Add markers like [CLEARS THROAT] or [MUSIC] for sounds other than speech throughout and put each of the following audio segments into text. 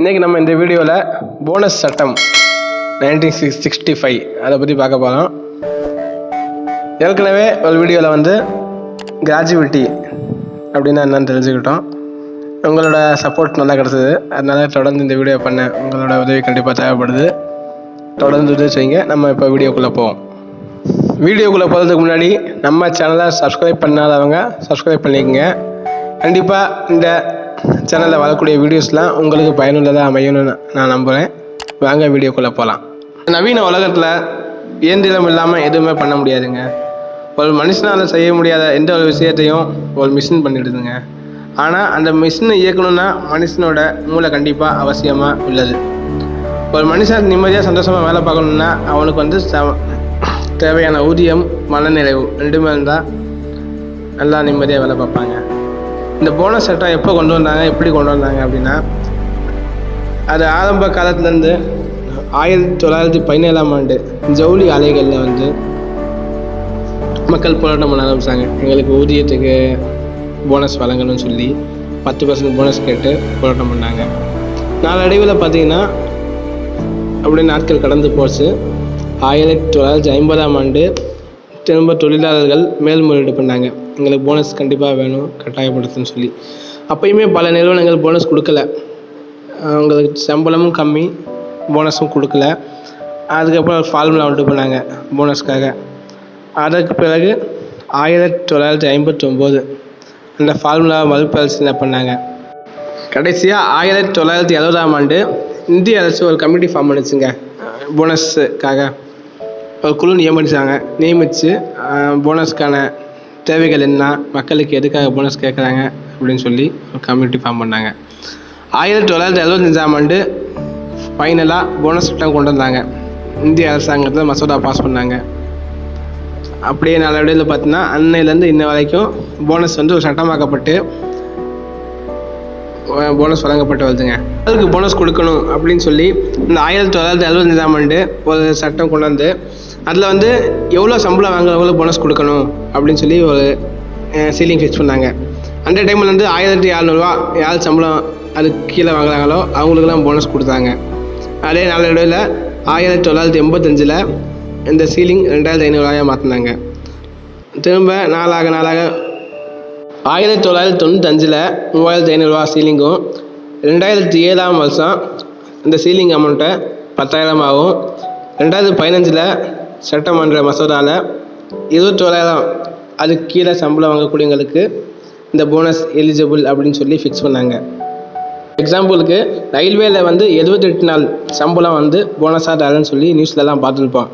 இன்றைக்கி நம்ம இந்த வீடியோவில் போனஸ் சட்டம் நைன்டீன் சிக்ஸ் சிக்ஸ்டி ஃபைவ் அதை பற்றி பார்க்க போகிறோம் ஏற்கனவே ஒரு வீடியோவில் வந்து கிராஜுவிட்டி அப்படின்னா என்னன்னு தெரிஞ்சுக்கிட்டோம். உங்களோட சப்போர்ட் நல்லா கிடச்சிது. அதனால் தொடர்ந்து இந்த வீடியோ பண்ணேன் உங்களோட உதவி கண்டிப்பாக தேவைப்படுது. தொடர்ந்து உதவி செய்யுங்க. நம்ம இப்போ வீடியோக்குள்ளே போவோம். வீடியோக்குள்ளே போகிறதுக்கு முன்னாடி நம்ம சேனலை சப்ஸ்கிரைப் பண்ணாதவங்க சப்ஸ்கிரைப் பண்ணிக்கோங்க. கண்டிப்பாக இந்த சேனலில் வரக்கூடிய வீடியோஸ்லாம் உங்களுக்கு பயனுள்ளதாக அமையணும்னு நான் நம்புகிறேன் வாங்க வீடியோக்குள்ளே போகலாம் நவீன உலகத்தில் இயந்திரம் இல்லாமல் எதுவுமே பண்ண முடியாதுங்க. ஒரு மனுஷனால் செய்ய முடியாத எந்த ஒரு விஷயத்தையும் ஒரு மிஷின் பண்ணிடுதுங்க. ஆனால் அந்த மிஷினை இயக்கணும்னா மனுஷனோட மூளை கண்டிப்பாக அவசியமாக உள்ளது. ஒரு மனுஷன் நிம்மதியாக சந்தோஷமாக வேலை பார்க்கணுன்னா அவனுக்கு வந்து ச- தேவையான ஊதியம் மனநிறைவு ரெண்டுமே இருந்தால் நல்லா நிம்மதியாக வேலை பார்ப்பாங்க. இந்த போனஸ் சட்டம் எப்போ கொண்டு வந்தாங்க எப்படி கொண்டு வந்தாங்க அப்படின்னா அது ஆரம்ப காலத்துலேருந்து ஆயிரத்தி தொள்ளாயிரத்தி பதினேழாம் ஆண்டு ஜவுளி ஆலைகளில் வந்து மக்கள் போராட்டம் பண்ண ஆரம்பித்தாங்க எங்களுக்கு ஊதியத்துக்கு போனஸ் வழங்கணும்னு சொல்லி பத்து பர்சன்ட் போனஸ் கேட்டு போராட்டம் பண்ணாங்க. நாளடைவில் பார்த்தீங்கன்னா அப்படியே நாட்கள் கடந்து போச்சு. ஆயிரத்தி தொள்ளாயிரத்தி ஐம்பதாம் ஆண்டு திரும்ப தொழிலாளர்கள் மேல்முறையீடு பண்ணாங்க. எங்களுக்கு போனஸ் கண்டிப்பாக வேணும் கட்டாயப்படுத்துன்னு சொல்லி. அப்பயுமே பல நிறுவனங்கள் போனஸ் கொடுக்கல. அவங்களுக்கு சம்பளமும் கம்மி போனஸும் கொடுக்கல. அதுக்கப்புறம் ஃபார்முலா உண்டு பண்ணாங்க போனஸ்க்காக அதற்கு பிறகு ஆயிரத்தி தொள்ளாயிரத்தி ஐம்பத்தொம்போது அந்த ஃபார்முலா மறுபரிசீலனை பண்ணாங்க. கடைசியாக ஆயிரத்தி தொள்ளாயிரத்தி எழுபதாம் ஆண்டு இந்திய அரசு ஒரு கமிட்டி ஃபார்ம் பண்ணுச்சுங்க. போனஸுக்காக ஒரு குழு நியமிச்சாங்க நியமித்து போனஸ்க்கான தேவைகள் என்ன? மக்களுக்கு எதுக்காக போனஸ் கேட்குறாங்க அப்படின்னு சொல்லி ஒரு கம்யூனிட்டி ஃபார்ம் பண்ணாங்க. ஆயிரத்தி தொள்ளாயிரத்தி எழுபத்தஞ்சாம் ஆண்டு ஃபைனலாக போனஸ் சட்டம் கொண்டு வந்தாங்க. இந்திய அரசாங்கத்தில் மசோதா பாஸ் பண்ணாங்க. அப்படியே நாளடைவில் பார்த்தீங்கன்னா அன்னையிலேருந்து இன்ன வரைக்கும் போனஸ் வந்து ஒரு சட்டமாக்கப்பட்டு போனஸ் வழங்கப்பட்டு வருதுங்க. அதுக்கு போனஸ் கொடுக்கணும் அப்படின்னு சொல்லி இந்த ஆயிரத்தி தொள்ளாயிரத்தி எழுபத்தஞ்சாம் ஆண்டு ஒரு சட்டம் கொண்டு வந்து அதில் வந்து எவ்வளோ சம்பளம் வாங்குறவங்களுக்கு போனஸ் கொடுக்கணும் அப்படின்னு சொல்லி ஒரு சீலிங் ஃபிக்ஸ் பண்ணாங்க. அந்த டைமில் வந்து ஆயிரத்தி எழுநூறுவா யார் சம்பளம் அதுக்கு கீழே வாங்குறாங்களோ அவங்களுக்குலாம் போனஸ் கொடுத்தாங்க. அதே நாளடைவில் ஆயிரத்தி தொள்ளாயிரத்தி எண்பத்தஞ்சில் இந்த சீலிங் ரெண்டாயிரத்தி ஐநூறுவாயாக மாற்றினாங்க திரும்ப நாளாக நாளாக ஆயிரத்தி தொள்ளாயிரத்தி தொண்ணூத்தஞ்சில் மூவாயிரத்தி ஐநூறுரூவா சீலிங்கும் ரெண்டாயிரத்தி ஏழாம் வருஷம் இந்த சீலிங் அமௌண்ட்டை பத்தாயிரமாகவும் ரெண்டாயிரத்தி பதினஞ்சில் சட்டமன்ற மசோதாவில் இருபத்தோராயிரம் அதுக்கு கீழே சம்பளம் வாங்கக்கூடியவங்களுக்கு இந்த போனஸ் எலிஜிபிள் அப்படின்னு சொல்லி ஃபிக்ஸ் பண்ணாங்க. எக்ஸாம்பிளுக்கு ரயில்வேல வந்து எழுபத்தெட்டு நாள் சம்பளம் வந்து போனஸாக தரேன்னு சொல்லி நியூஸ்லலாம் பார்த்துருப்போம்.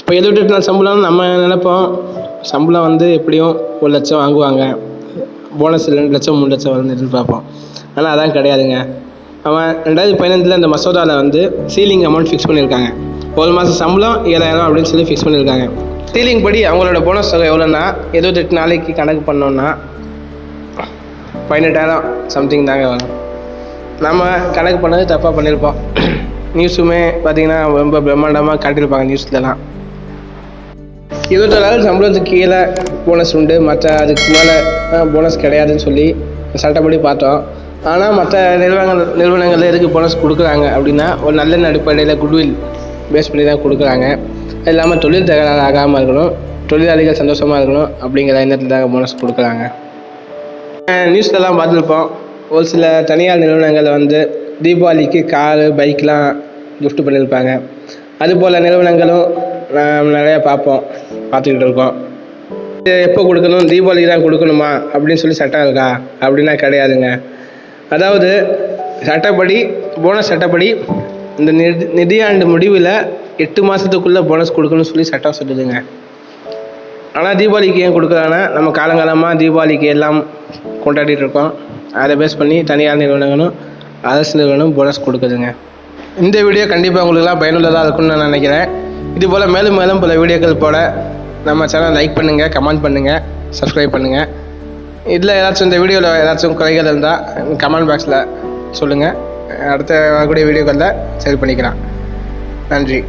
இப்போ எழுபத்தெட்டு நாள் சம்பளம்னு நம்ம நினைப்போம். சம்பளம் வந்து எப்படியும் ஒரு லட்சம் வாங்குவாங்க. போனஸ் ரெண்டு லட்சம் மூணு லட்சம் வந்து எதிர்பார்ப்போம். ஆனால் அதான் கிடையாதுங்க. அவன் ரெண்டாயிரத்தி பதினஞ்சில் இந்த மசோதாவில் வந்து சீலிங் அமௌண்ட் ஃபிக்ஸ் பண்ணியிருக்காங்க. ஒரு மாதம் சம்பளம் ஏழாயிரம் அப்படின்னு சொல்லி ஃபிக்ஸ் பண்ணியிருக்காங்க. சீலிங் படி அவங்களோட போனஸ் தொகை எவ்வளோன்னா எழுபத்தெட்டு நாளைக்கு கணக்கு பண்ணோன்னா பதினெட்டாயிரம் சம்திங் தாங்க வரும். நம்ம கணக்கு பண்ணது தப்பாக பண்ணியிருப்போம். [CLEARS THROAT] நியூஸுமே பார்த்தீங்கன்னா ரொம்ப பிரம்மாண்டமாக காட்டியிருப்பாங்க நியூஸ்லலாம் இருபத்தோராயிரம் சம்பளத்துக்கு கீழே போனஸ் உண்டு. மற்ற அதுக்கு மேலே போனஸ் கிடையாதுன்னு சொல்லி சட்டப்படி பார்த்தோம். ஆனால் மற்ற நிறுவனங்கள் நிறுவனங்களில் எதுக்கு போனஸ் கொடுக்குறாங்க அப்படின்னா ஒரு நல்ல அடிப்படையில் குட்வில் பேஸ் பண்ணி தான் கொடுக்குறாங்க. அது இல்லாமல் தொழில் தகராறு ஆகாமல் இருக்கணும் தொழிலாளிகள் சந்தோஷமாக இருக்கணும் அப்படிங்கிற எண்ணத்தில் தான் போனஸ் கொடுக்குறாங்க நியூஸ்லலாம் பார்த்துருப்போம். ஒரு சில தனியார் நிறுவனங்கள் வந்து தீபாவளிக்கு காரு பைக்லாம் கிஃப்ட் பண்ணியிருப்பாங்க அதுபோல் நிறுவனங்களும் நாம் நிறையா பார்ப்போம் பார்த்துக்கிட்டு இருக்கோம். இது எப்போ கொடுக்கணும் தீபாவளிக்கு தான் கொடுக்கணுமா அப்படின்னு சொல்லி சட்டம் இருக்கா? அப்படின்னா கிடையாதுங்க. அதாவது சட்டப்படி போனஸ் சட்டப்படி இந்த நிதி நிதியாண்டு முடிவில் எட்டு மாதத்துக்குள்ளே போனஸ் கொடுக்கணும்னு சொல்லி சட்டம் சொல்லுதுங்க ஆனால் தீபாவளிக்கு ஏன் கொடுக்குறாங்கன்னா நம்ம காலங்காலமாக தீபாவளிக்கு எல்லாம் கொண்டாடிட்டு இருக்கோம். அதை பேஸ் பண்ணி தனியார் நிறுவனங்களும் அரசு நிறுவனம் போனஸ் கொடுக்குதுங்க. இந்த வீடியோ கண்டிப்பாக உங்களுக்குலாம் பயனுள்ளதாக இருக்கும்னு நான் நினைக்கிறேன். இது போல் மேலும் மேலும் பல வீடியோக்கள் போல் நம்ம சேனல் லைக் பண்ணுங்கள் கமெண்ட் பண்ணுங்கள் சப்ஸ்கிரைப் பண்ணுங்கள் இதில் ஏதாச்சும் இந்த வீடியோவில் ஏதாச்சும் குறைகள் இருந்தால் கமெண்ட் பாக்ஸில் சொல்லுங்கள் அடுத்த வரக்கூடிய வீடியோக்களில் சரி பண்ணிக்கலாம். நன்றி.